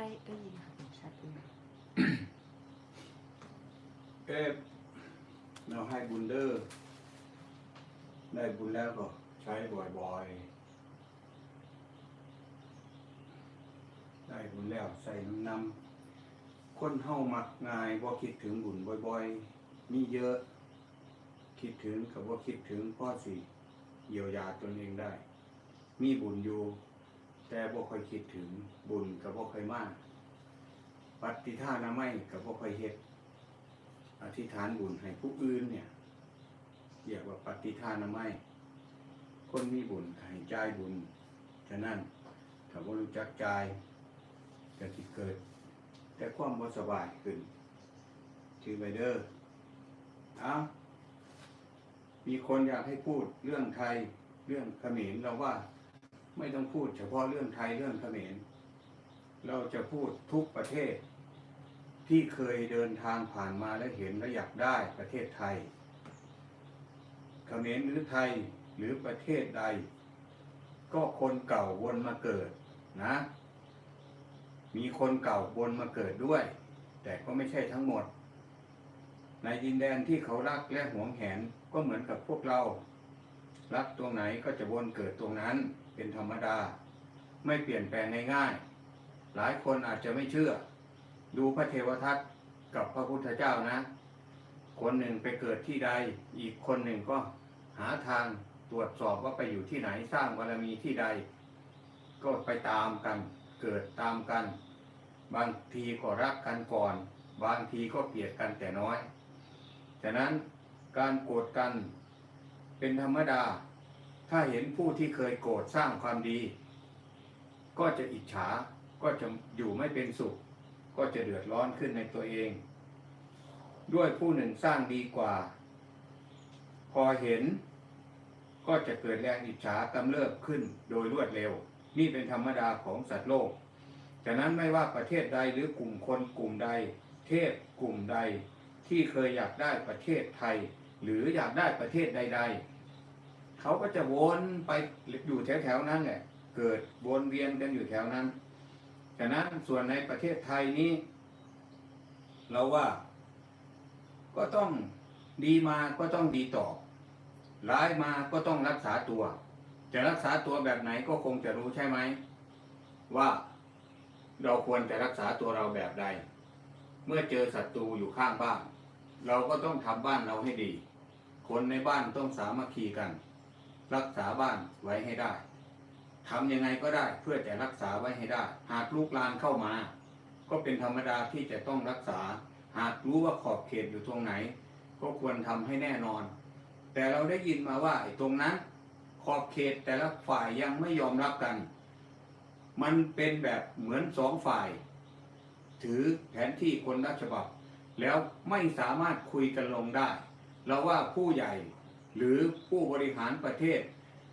ได้ได้ยินค่ะชัดเลยเอ๊ะเราให้บุญเดอร์ได้บุญแล้วก็ใช้บ่อยๆ ได้บุญแล้วใส่น้ำนำคนเฮามักง่ายว่าคิดถึงบุญบ่อยๆ มีเยอะ คิดถึงกับว่าคิดถึงพ่อสิเยียวยาตนเองได้ มีบุญอยู่ แต่บ่ค่อยคิดถึงบุญกับบ่ค่อยมากปฏิท่านาไม่กับบ่ค่อยเฮ็ด อธิษฐานบุญให้ผู้อื่นเนี่ยเรียกว่าปฏิท่านาไม่คนมีบุญให้จ่ายบุญฉะนั้นถ้าบ่รู้จักจ่ายก็สิเกิด แต่ความบ่สบายขึ้นชื่อไบเดอร์เอามีคนอยากให้พูดเรื่องไทยเรื่องเขมรเราว่า ไม่ต้องพูดเฉพาะเรื่องไทยเรื่องเขมร เราจะพูดทุกประเทศ ที่เคยเดินทางผ่านมาและเห็นและอยากได้ประเทศไทย เขมรหรือไทยหรือประเทศใด ก็คนเก่าวนมาเกิดนะ มีคนเก่าวนมาเกิดด้วย แต่ก็ไม่ใช่ทั้งหมด ในดินแดนที่เขารักและหวงแหนก็เหมือนกับพวกเรา รักตรงไหนก็จะวนเกิดตรงนั้น เป็นธรรมดา ไม่เปลี่ยนแปลงง่ายๆ หลายคนอาจจะไม่เชื่อ ดูพระเทวทัตกับพระพุทธเจ้านะ คนหนึ่งไปเกิดที่ใด อีกคนหนึ่งก็หาทางตรวจสอบว่าไปอยู่ที่ไหนสร้างบารมีที่ใด ก็ไปตามกัน เกิดตามกัน บางทีก็รักกันก่อน บางทีก็เกลียดกันแต่น้อยฉะนั้นการโกรธกันเป็นธรรมดา ถ้าเห็นผู้ที่เคยโกรธสร้างความดี ก็จะอิจฉาก็จะอยู่ไม่เป็นสุข ก็จะเดือดร้อนขึ้นในตัวเอง ด้วยผู้หนึ่งสร้างดีกว่า พอเห็นก็จะเกิดแรงอิจฉากำเริบขึ้นโดยรวดเร็ว นี่เป็นธรรมดาของสัตว์โลกฉะนั้นไม่ว่าประเทศใดหรือกลุ่มคนกลุ่มใด เทพกลุ่มใด ที่เคยอยากได้ประเทศไทย หรืออยากได้ประเทศใด ๆ เขาก็จะวนไปอยู่แถวๆนั้นแหละเกิดวนเวียนกันอยู่แถวนั้นฉะนั้นส่วนในประเทศไทยนี้ เราว่าก็ต้องดีมาก็ต้องดีต่อร้ายมาก็ต้องรักษาตัว จะรักษาตัวแบบไหนก็คงจะรู้ใช่ไหม ว่าเราควรจะรักษาตัวเราแบบใด เมื่อเจอศัตรูอยู่ข้างบ้าน เราก็ต้องทำบ้านเราให้ดี คนในบ้านต้องสามัคคีกัน รักษาบ้านไว้ให้ได้ทำยังไงก็ได้เพื่อจะรักษาไว้ให้ได้ หากลูกลานเข้ามา ก็เป็นธรรมดาที่จะต้องรักษา หากรู้ว่าขอบเขตอยู่ตรงไหน ก็ควรทำให้แน่นอน แต่เราได้ยินมาว่าไอ้ตรงนั้น ขอบเขตแต่ละฝ่ายยังไม่ยอมรับกัน มันเป็นแบบเหมือนสองฝ่าย ถือแผนที่คนรัฉบับ แล้วไม่สามารถคุยกันลงได้ เราว่าผู้ใหญ่ หรือผู้บริหารประเทศ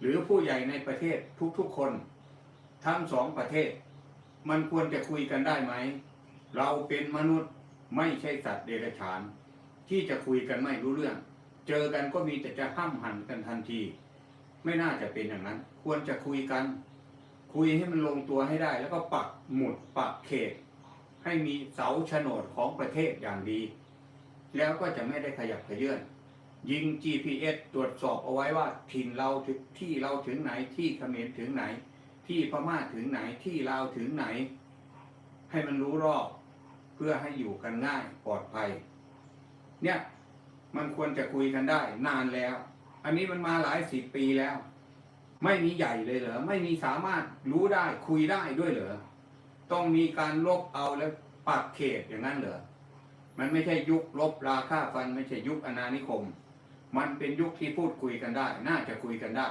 หรือผู้ใหญ่ในประเทศทุกๆคน ทั้งสองประเทศ มันควรจะคุยกันได้ไหม เราเป็นมนุษย์ไม่ใช่สัตว์เดรัจฉาน ที่จะคุยกันไม่รู้เรื่อง เจอกันก็มีแต่จะห้ามหันกันทันที ไม่น่าจะเป็นอย่างนั้น ควรจะคุยกัน คุยให้มันลงตัวให้ได้ แล้วก็ปักหมุดปักเขต ให้มีเสาโฉนดของประเทศอย่างดี แล้วก็จะไม่ได้ขยับขยื่น ยิง GPS ตรวจสอบเอาไว้ว่าถิ่นเราถึงที่เราถึงไหนที่เขมรถึงไหน ที่พม่าถึงไหนที่ลาวถึงไหน ให้มันรู้รอบเพื่อให้อยู่กันง่ายปลอดภัย เนี่ยมันควรจะคุยกันได้นานแล้ว อันนี้มันมาหลายสิบปีแล้ว ไม่มีใหญ่เลยเหรอไม่มีสามารถรู้ได้คุยได้ด้วยเหรอต้องมีการลบเอาแล้วปักเขตอย่างนั้นเหรอมันไม่ใช่ยุคลบราค่าฟันไม่ใช่ยุคอนานิคม มันเป็นยุคที่พูดคุยกันได้ น่าจะคุยกันได้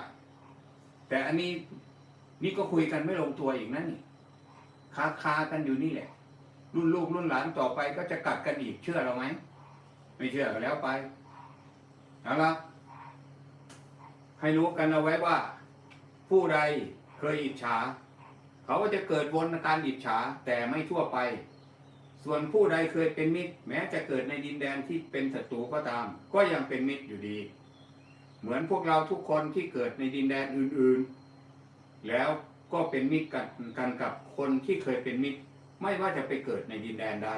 แต่อันนี้นี่ก็คุยกันไม่ลงตัวอีกนะนี่คาคากันอยู่นี่แหละ รุ่นลูกรุ่นหลานต่อไปก็จะกัดกันอีกเชื่อเราไหมไม่เชื่อก็แล้วไปเอาละให้รู้กันเอาไว้ว่า ผู้ใดเคยอิจฉา เขาก็จะเกิดวนการอิจฉาแต่ไม่ทั่วไป ส่วนผู้ใดเคยเป็นมิตร แม้จะเกิดในดินแดนที่เป็นศัตรูก็ตาม ก็ยังเป็นมิตรอยู่ดี เหมือนพวกเราทุกคนที่เกิดในดินแดนอื่นๆ แล้วก็เป็นมิตรกันกันกับคนที่เคยเป็นมิตร ไม่ว่าจะไปเกิดในดินแดนใด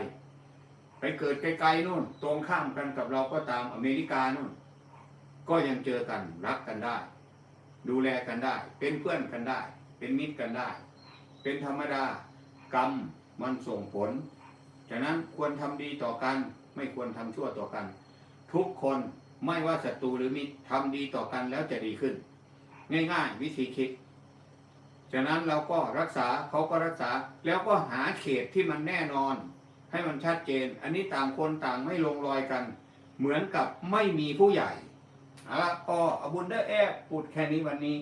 ไปเกิดไกลๆนู่น ตรงข้ามกันกับเราก็ตามอเมริกานู่น ก็ยังเจอกันรักกันได้ ดูแลกันได้ เป็นเพื่อนกันได้ เป็นมิตรกันได้ เป็นธรรมดากรรมมันส่งผล ฉะนั้นควรทำดีต่อกัน ไม่ควรทำชั่วต่อกัน ทุกคนไม่ว่าศัตรูหรือมิตรทำดีต่อกันแล้วจะดีขึ้น ง่ายๆ วิธีคิดฉะนั้นเราก็รักษาเขาก็รักษาแล้วก็หาเขตที่มันแน่นอน ให้มันชัดเจน อันนี้ต่างคนต่างไม่ลงรอยกัน เหมือนกับไม่มีผู้ใหญ่เอาละพออบุญเดอร์แอบพูดแค่นี้วันนี้